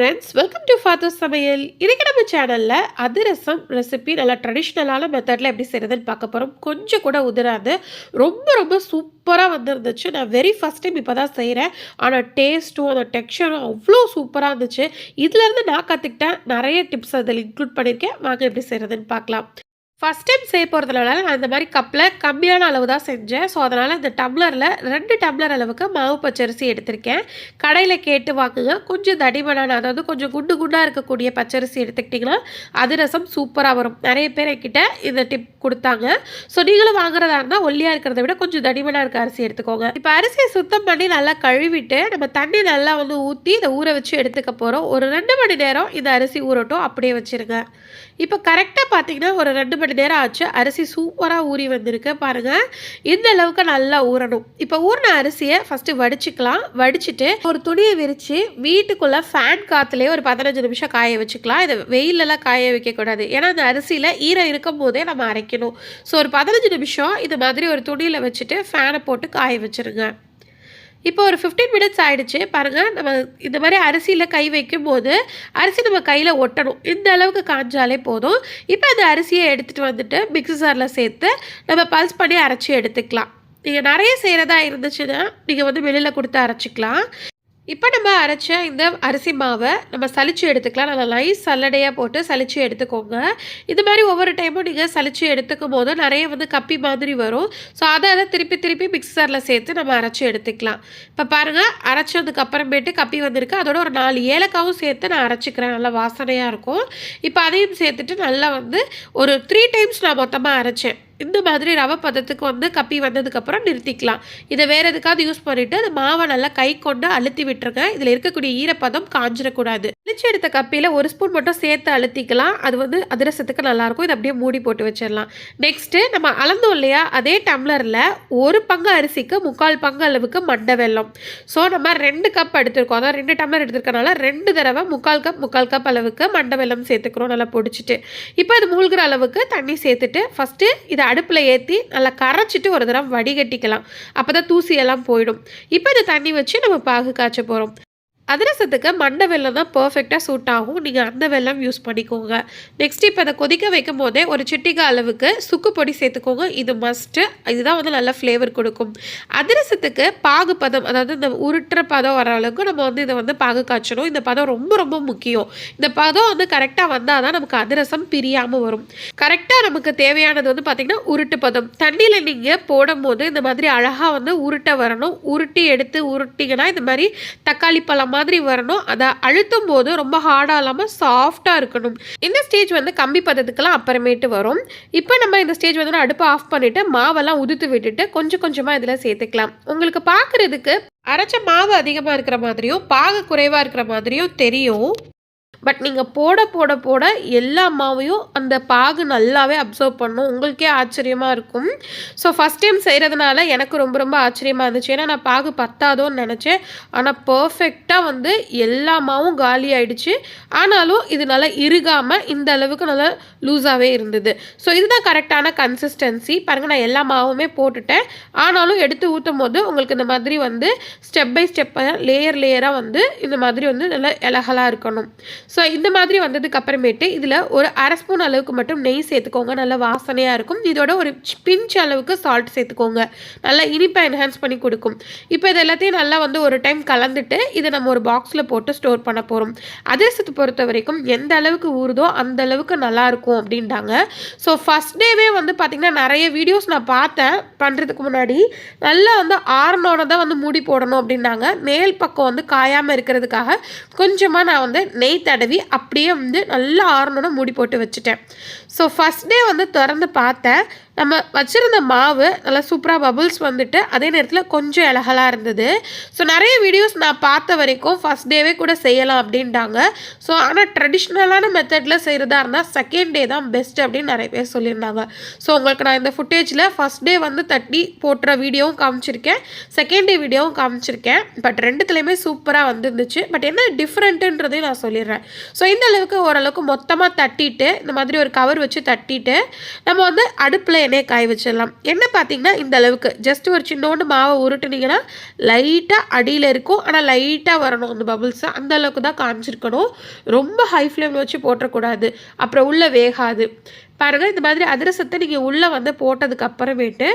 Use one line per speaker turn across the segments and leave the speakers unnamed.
Friends welcome to father சமையல் இன்றைக்கி நம்ம சேனலில் அதிரசம் ரெசிபி நல்லா ட்ரெடிஷ்னலான மெத்தடில் எப்படி செய்கிறதுன்னு பார்க்க போகிறோம் கொஞ்சம் கூட உதிராது. ரொம்ப ரொம்ப சூப்பராக வந்துருந்துச்சு. நான் வெரி ஃபஸ்ட் டைம் இப்போ தான் செய்கிறேன் ஆனால் டேஸ்ட்டும் அந்த டெக்ஸ்டரும் அவ்வளோ சூப்பராக இருந்துச்சு. இதுலேருந்து நான் கற்றுக்கிட்டேன் நிறைய டிப்ஸ் அதில் இன்க்ளூட் பண்ணியிருக்கேன் வாங்க எப்படி செய்கிறதுன்னு பார்க்கலாம். ஃபஸ்ட் டைம் செய்ய போகிறதுனால நான் இந்த மாதிரி கப்பில் கம்மியான அளவு தான் செஞ்சேன். ஸோ அதனால் இந்த டம்ளரில் ரெண்டு டம்ளர் அளவுக்கு மாவு பச்சரிசி எடுத்திருக்கேன். கடையில் கேட்டு வாங்குங்க. கொஞ்சம் தடிமனான அதாவது கொஞ்சம் குண்டு குண்டாக இருக்கக்கூடிய பச்சரிசி எடுத்துக்கிட்டிங்கன்னா அதிரசம் சூப்பராக வரும். நிறைய பேர் என்கிட்ட இந்த டிப் கொடுத்தாங்க. ஸோ நீங்களும் வாங்குறதா இருந்தால் ஒல்லியாக இருக்கிறத விட கொஞ்சம் தடிமனாக இருக்க அரிசி எடுத்துக்கோங்க. இப்போ அரிசியை சுத்தம் பண்ணி நல்லா கழுவிட்டு நம்ம தண்ணி நல்லா வந்து ஊற்றி இதை ஊற வச்சு எடுத்துக்க போகிறோம் ஒரு ரெண்டு மணி நேரம் இந்த அரிசி ஊறட்டும் அப்படியே வச்சுருங்க. இப்போ கரெக்டாக பார்த்தீங்கன்னா ஒரு ரெண்டு மணி நேரம் ஆச்சு. அரிசி சூப்பராக ஊறி வந்திருக்கு. பாருங்கள் இந்த அளவுக்கு நல்லா ஊறணும். இப்போ ஊறின அரிசியை ஃபஸ்ட்டு வடிச்சுக்கலாம். வடிச்சிட்டு ஒரு துணியை விரித்து வீட்டுக்குள்ளே ஃபேன் காற்றுலேயே ஒரு பதினஞ்சு நிமிஷம் காய வச்சுக்கலாம். இதை வெயிலெல்லாம் காய வைக்கக்கூடாது. ஏன்னா அந்த அரிசியில் ஈரம் இருக்கும் போதே நம்ம அரைக்கணும். ஸோ ஒரு பதினஞ்சு நிமிஷம் இது மாதிரி ஒரு துணியில் வச்சுட்டு ஃபேனை போட்டு காய வச்சுருங்க. இப்போ ஒரு ஃபிஃப்டீன் மினிட்ஸ் ஆகிடுச்சு பாருங்கள் நம்ம இந்த மாதிரி அரிசியில் கை வைக்கும் போது அரிசி நம்ம கையில் ஒட்டணும். இந்த அளவுக்கு காஞ்சாலே போதும். இப்போ அந்த அரிசியை எடுத்துகிட்டு வந்துட்டு மிக்ஸி ஜாரில் சேர்த்து நம்ம பல்ஸ் பண்ணி அரைச்சி எடுத்துக்கலாம். நீங்கள் நிறைய செய்கிறதா இருந்துச்சுன்னா நீங்கள் வந்து வெளியில் கொடுத்து அரைச்சிக்கலாம். இப்போ நம்ம அரைச்ச இந்த அரிசி மாவை நம்ம சளிச்சு எடுத்துக்கலாம். நல்லா லைஸ் சல்லடையாக போட்டு சளிச்சு எடுத்துக்கோங்க. இது மாதிரி ஒவ்வொரு டைமும் நீங்கள் சளிச்சு எடுத்துக்கும் போது நிறைய வந்து கப்பி மாதிரி வரும். ஸோ அதை அதை திருப்பி திருப்பி மிக்சரில் சேர்த்து நம்ம அரைச்சி எடுத்துக்கலாம். இப்போ பாருங்கள் அரைச்சதுக்கு அப்புறமேட்டு கப்பி வந்திருக்கு. அதோட ஒரு நாலு ஏலக்காவும் சேர்த்து நான் அரைச்சிக்கிறேன். நல்லா வாசனையாக இருக்கும். இப்போ அதையும் சேர்த்துட்டு நல்லா வந்து ஒரு த்ரீ டைம்ஸ் நான் மொத்தமாக அரைச்சேன். இந்த மாதிரி ரவை பதத்துக்கு வந்து கப்பி வந்ததுக்கப்புறம் நிறுத்திக்கலாம். இதை வேறு எதுக்காவது யூஸ் பண்ணிவிட்டு அந்த மாவை நல்லா கை கொண்டு அழுத்தி விட்டுருங்க. இதில் இருக்கக்கூடிய ஈரப்பதம் காஞ்சிடக்கூடாது அழிச்சு எடுத்த கப்பியில் ஒரு ஸ்பூன் மட்டும் சேர்த்து அழுத்திக்கலாம். அது வந்து அதிரசத்துக்கு நல்லாயிருக்கும். இதை அப்படியே மூடி போட்டு வச்சிடலாம். நெக்ஸ்ட்டு நம்ம அளந்தோம் இல்லையா? அதே டம்ளரில் ஒரு பங்கு அரிசிக்கு முக்கால் பங்கு அளவுக்கு மண்டை வெல்லம். ஸோ நம்ம ரெண்டு கப் எடுத்திருக்கோம். அதான் ரெண்டு டம்ளர் எடுத்திருக்கனால ரெண்டு தடவை முக்கால் கப் முக்கால் கப் அளவுக்கு மண்டை வெல்லம் சேர்த்துக்கிறோம். நல்லா பொடிச்சிட்டு. இப்போ அது மூழ்கிற அளவுக்கு தண்ணி சேர்த்துட்டு ஃபஸ்ட்டு இதை அடுப்பில் ஏற்றி நல்லா கரைச்சிட்டு ஒரு தடவை வடிகட்டிக்கலாம். அப்போ தான் தூசியெல்லாம் போயிடும். இப்போ இந்த தண்ணி வச்சு நம்ம பாகு காய்ச்ச போகிறோம் அதிரசத்துக்கு மண்டை வெல்லம் தான் பர்ஃபெக்டாக சூட் ஆகும். நீங்கள் அந்த வெல்லம் யூஸ் பண்ணிக்கோங்க. நெக்ஸ்ட் இப்போ அதை கொதிக்க வைக்கும் போதே ஒரு சிட்டிகா அளவுக்கு சுக்கு பொடி சேர்த்துக்கோங்க. இது மஸ்ட்டு இதுதான் வந்து நல்ல ஃப்ளேவர் கொடுக்கும். அதிரசத்துக்கு பாகு பதம் அதாவது இந்த உருட்டுற பதம் வர அளவுக்கு நம்ம வந்து இதை வந்து பாகு காய்ச்சணும். இந்த பதம் ரொம்ப ரொம்ப முக்கியம். இந்த பதம் வந்து கரெக்டாக வந்தால் தான் நமக்கு அதிரசம் பிரியாமல் வரும். கரெக்டாக நமக்கு தேவையானது வந்து பார்த்திங்கன்னா உருட்டு பதம். தண்ணியில் நீங்கள் போடும் போது இந்த மாதிரி அழகாக வந்து உருட்ட வரணும். உருட்டி எடுத்து உருட்டிங்கன்னா இந்த மாதிரி தக்காளி பழமாக மாதிரி வரணும். அதை அழுத்தும் போது ரொம்ப ஹார்டாக இல்லாமல் சாஃப்டாக இருக்கணும். இந்த ஸ்டேஜ் வந்து கம்பி பதத்துக்கெல்லாம் அப்புறமேட்டு வரும். இப்போ நம்ம இந்த ஸ்டேஜ் வந்து அடுப்பை ஆஃப் பண்ணிவிட்டு மாவெல்லாம் உதுத்து விட்டுட்டு கொஞ்சம் கொஞ்சமாக இதில் சேர்த்துக்கலாம். உங்களுக்கு பார்க்குறதுக்கு அரைச்ச மாவு அதிகமாக இருக்கிற மாதிரியும் பாகு குறைவாக இருக்கிற மாதிரியும் தெரியும். பட் நீங்கள் போட போட போட எல்லா மாவையும் அந்த பாகு நல்லாவே அப்சர்வ் பண்ணும். உங்களுக்கே ஆச்சரியமாக இருக்கும். ஸோ ஃபஸ்ட் டைம் செய்கிறதுனால எனக்கு ரொம்ப ரொம்ப ஆச்சரியமாக இருந்துச்சு. ஏன்னா நான் பாகு பத்தாதோன்னு நினச்சேன். ஆனால் பர்ஃபெக்டாக வந்து எல்லா மாவும் காலி ஆயிடுச்சு. ஆனாலும் இது நல்லா இறுகாமல் இந்த அளவுக்கு நல்லா லூஸாகவே இருந்தது. ஸோ இதுதான் கரெக்டான கன்சிஸ்டன்சி பாருங்கள் நான் எல்லா மாவுமே போட்டுட்டேன். ஆனாலும் எடுத்து ஊற்றும் போது உங்களுக்கு இந்த மாதிரி வந்து ஸ்டெப் பை ஸ்டெப்பாக லேயர் லேயராக வந்து இந்த மாதிரி வந்து நல்லா இலகலாக இருக்கணும். ஸோ இந்த மாதிரி வந்ததுக்கு அப்புறமேட்டு இதில் ஒரு அரை ஸ்பூன் அளவுக்கு மட்டும் நெய் சேர்த்துக்கோங்க. நல்லா வாசனையாக இருக்கும். இதோட ஒரு பிஞ்ச் அளவுக்கு சால்ட் சேர்த்துக்கோங்க. நல்லா இனிப்பை என்ஹான்ஸ் பண்ணி கொடுக்கும். இப்போ இது எல்லாத்தையும் நல்லா வந்து ஒரு டைம் கலந்துட்டு இதை நம்ம ஒரு பாக்ஸில் போட்டு ஸ்டோர் பண்ண போகிறோம் அதிரசத்தை பொறுத்த வரைக்கும் எந்த அளவுக்கு ஊறுதோ அந்த அளவுக்கு நல்லாயிருக்கும் அப்படின்ட்டாங்க ஸோ ஃபஸ்ட் டேவே வந்து பார்த்திங்கன்னா நிறைய வீடியோஸ் நான் பார்த்தேன். பண்ணுறதுக்கு முன்னாடி நல்லா வந்து ஆறுனோட தான் வந்து மூடி போடணும் அப்படின்னாங்க மேல் பக்கம் வந்து காயாமல் இருக்கிறதுக்காக கொஞ்சமாக நான் வந்து நெய் தடவி அப்படியே வந்து நல்லா ஆறணுன்னு மூடி போட்டு வச்சுட்டேன். ஸோ ஃபஸ்ட் டே வந்து திறந்து பார்த்தேன். நம்ம வச்சுருந்த மாவு நல்லா சூப்பராக பபுள்ஸ் வந்துட்டு அதே நேரத்தில் கொஞ்சம் இலகலாக இருந்தது. ஸோ நிறைய வீடியோஸ் நான் பார்த்த வரைக்கும் ஃபஸ்ட் டேவே கூட செய்யலாம் அப்படின்ட்டாங்க. ஸோ ஆனால் ட்ரெடிஷ்னலான மெத்தடில் செய்கிறதா இருந்தால் செகண்ட் டே தான் பெஸ்ட் அப்படின்னு நிறைய பேர் சொல்லியிருந்தாங்க. ஸோ உங்களுக்கு நான் இந்த ஃபுட்டேஜில் ஃபஸ்ட் டே வந்து தட்டி போட்டுற வீடியோவும் காமிச்சிருக்கேன். செகண்ட் டே வீடியோவும் காமிச்சிருக்கேன். பட் ரெண்டுத்துலேயுமே சூப்பராக வந்துருந்துச்சு. பட் என்ன டிஃப்ரெண்ட்டுன்றதையும் நான் சொல்லிடுறேன். ஸோ இந்த அளவுக்கு ஓரளவுக்கு மொத்தமாக தட்டிட்டு இந்த மாதிரி ஒரு கவர் வச்சு தட்டிட்டு நம்ம வந்து அடுப்பில் எண்ணெயை காய வச்சிடலாம். எண்ணெய் பார்த்தீங்கன்னா இந்த அளவுக்கு. ஜஸ்ட் ஒரு சின்னோண்டு மாவை உருட்டுனீங்கன்னா லைட்டாக அடியில் இருக்கும். ஆனால் லைட்டாக வரணும் அந்த பபுள்ஸ் அந்த அளவுக்கு தான் காமிச்சிருக்கணும். ரொம்ப ஹை ஃப்ளேமில் வச்சு போட்டுறக்கூடாது. அப்புறம் உள்ளே வேகாது. பாருங்கள் இந்த மாதிரி அதிரசத்தை நீங்கள் உள்ளே வந்து போட்டதுக்கு அப்புறமேட்டு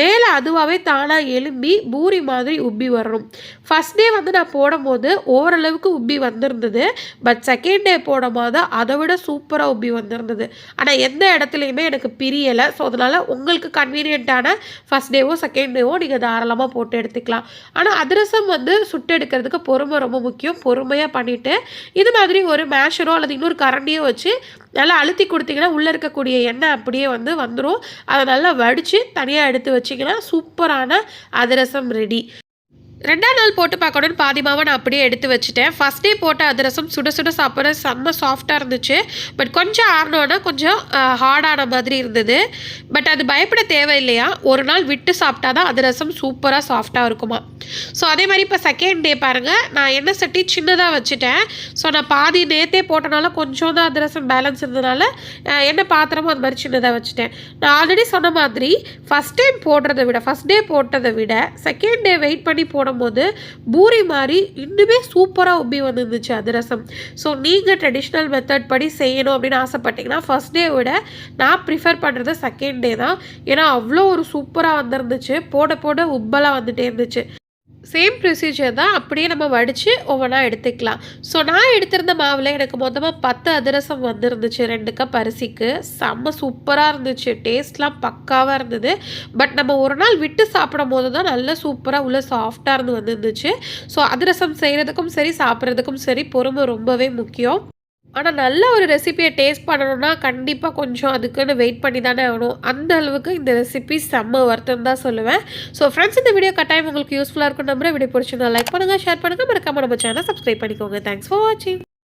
மேலே அதுவாகவே தானாக எலும்பி பூரி மாதிரி உப்பி வரணும். ஃபஸ்ட் டே வந்து நான் போடும்போது ஓரளவுக்கு உப்பி வந்திருந்தது. பட் செகண்ட் டே போடும்போது அதை விட சூப்பராக உப்பி வந்திருந்தது. ஆனால் எந்த இடத்துலையுமே எனக்கு பிரியலை. ஸோ அதனால் உங்களுக்கு கன்வீனியண்ட்டான ஃபஸ்ட் டேவோ செகண்ட் டேவோ நீங்கள் தாராளமாக போட்டு எடுத்துக்கலாம். ஆனால் அதிரசம் வந்து சுட்டு எடுக்கிறதுக்கு பொறுமை ரொம்ப முக்கியம். பொறுமையாக பண்ணிவிட்டு இது மாதிரி ஒரு மேஷரோ அல்லது இன்னொரு கரண்டியோ வச்சு நல்லா அழுத்தி கொடுத்தீங்கன்னா உள்ளே இருக்கக்கூடிய எண்ணெய் அப்படியே வந்து வந்துடும் அதை நல்லா வடித்து தனியாக எடுத்து வச்சிங்கன்னா சூப்பரான அதிரசம் ரெடி ரெண்டாம் நாள் போட்டு பார்க்கணும்னு பாதி மாவை நான் அப்படியே எடுத்து வச்சுட்டேன். ஃபஸ்ட் டே போட்ட அதிரசம் சுட சுட சாப்பிட்ற செம்ம சாஃப்டாக இருந்துச்சு. பட் கொஞ்சம் ஆறணுன்னா கொஞ்சம் ஹார்டான மாதிரி இருந்தது. பட் அது பயப்பட தேவையில்லையா? ஒரு நாள் விட்டு சாப்பிட்டா தான் அதிரசம் சூப்பராக சாஃப்டாக இருக்குமா? ஸோ அதே மாதிரி இப்போ செகண்ட் டே பாருங்கள் நான் எண்ணெய் சட்டி சின்னதாக வச்சுட்டேன். ஸோ நான் பாதி நேத்தே போட்டனால கொஞ்சம் தான் அதிரசம் பேலன்ஸ் இருந்ததுனால என்ன எண்ணெய் பாத்திரமும் அது மாதிரி சின்னதாக வச்சுட்டேன். நான் ஆல்ரெடி சொன்ன மாதிரி ஃபஸ்ட் டைம் போடுறதை விட ஃபஸ்ட் டே போட்டதை விட செகண்ட் டே வெயிட் பண்ணி போடும்போது பூரி மாதிரி இன்னுமே சூப்பராக உப்பி வந்துருந்துச்சு அதிரசம். ஸோ நீங்கள் ட்ரெடிஷ்னல் மெத்தட் படி செய்யணும் அப்படின்னு ஆசைப்பட்டீங்கன்னா ஃபஸ்ட் டே விட நான் ப்ரிஃபர் பண்ணுறது செகண்ட் டே தான். ஏன்னா அவ்வளோ ஒரு சூப்பராக வந்திருந்துச்சு. போட போட உப்பலாக வந்துகிட்டே இருந்துச்சு. சேம் ப்ரொசீஜர் தான் அப்படியே நம்ம வடித்து ஒவ்வொன்றா எடுத்துக்கலாம். ஸோ நான் எடுத்திருந்த மாவில் எனக்கு மொத்தமாக பத்து அதிரசம் வந்துருந்துச்சு ரெண்டு கப் அரிசிக்கு. செம்ம சூப்பராக இருந்துச்சு. டேஸ்ட்லாம் பக்காவாக இருந்தது. பட் நம்ம ஒரு நாள் விட்டு சாப்பிடும் போது தான் நல்லா சூப்பராக உள்ள சாஃப்டாக இருந்து வந்துருந்துச்சு. ஸோ அதிரசம் செய்கிறதுக்கும் சரி சாப்பிட்றதுக்கும் சரி பொறுமை ரொம்பவே முக்கியம். ஆனால் நல்ல ஒரு ரெசிபியை டேஸ்ட் பண்ணணும்னா கண்டிப்பாக கொஞ்சம் அதுக்குன்னு வெயிட் பண்ணி தானே ஆகணும். அந்த அளவுக்கு இந்த ரெசிபி செம்ம வருத்தம் தான் சொல்லுவேன். ஸோ ஃப்ரெண்ட்ஸ் இந்த வீடியோ கட்டாயம் உங்களுக்கு யூஸ்ஃபுல்லாக இருக்கும் நம்புற வீடியோ பிடிச்சிருந்தா லைக் பண்ணுங்கள் ஷேர் பண்ணுங்கள் மறக்காம நம்ம சேனல் சப்ஸ்கிரைப் பண்ணிக்கோங்க. தேங்க்ஸ் ஃபார் வாட்சிங்